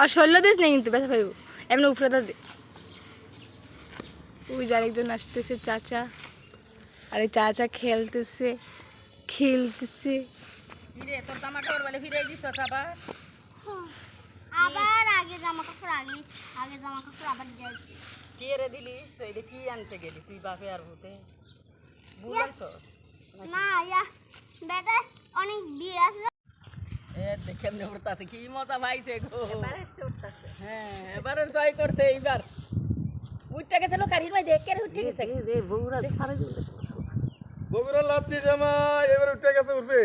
আর ষোলো দিস নেই কিন্তু ব্যথা পাইব। এমনি দে। ওই যে আরেকজন আসতেছে চাচা। আর এই চাচা খেলতেছে খেলতেছে। জামা আবার আগে জামা কাপড় আগে আগে জামা কাপড় আবার যাইছি কে রে দিলি? তো এটা কি আনতে গেলি? তুই বাপে আর ভূতে। না ইয়া বেটা অনেক ভিড় আছে। দেখে এমনি উঠতাছে কি মজা পাইছে গো। হ্যাঁ এবারে জয় করতে এইবার। উঠতে গেছে লোক কারির ভাই দেখে। উঠে গেছে বগুড়া লাচ্ছি জামাই এবার উঠে গেছে উঠবে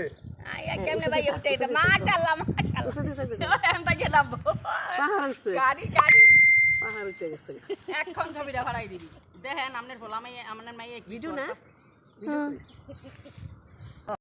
আয়া কেমনে ভাই উঠে গেছে? মাশাআল্লাহ মাশাআল্লাহ। আমি তো গেলাম। গাড়ি গাড়ি। এখন ছবিটা ভাড়াই দিবি। দেখেন আপনার ভোলা মাইয়া আপনার মাইয়া ভিডিও না?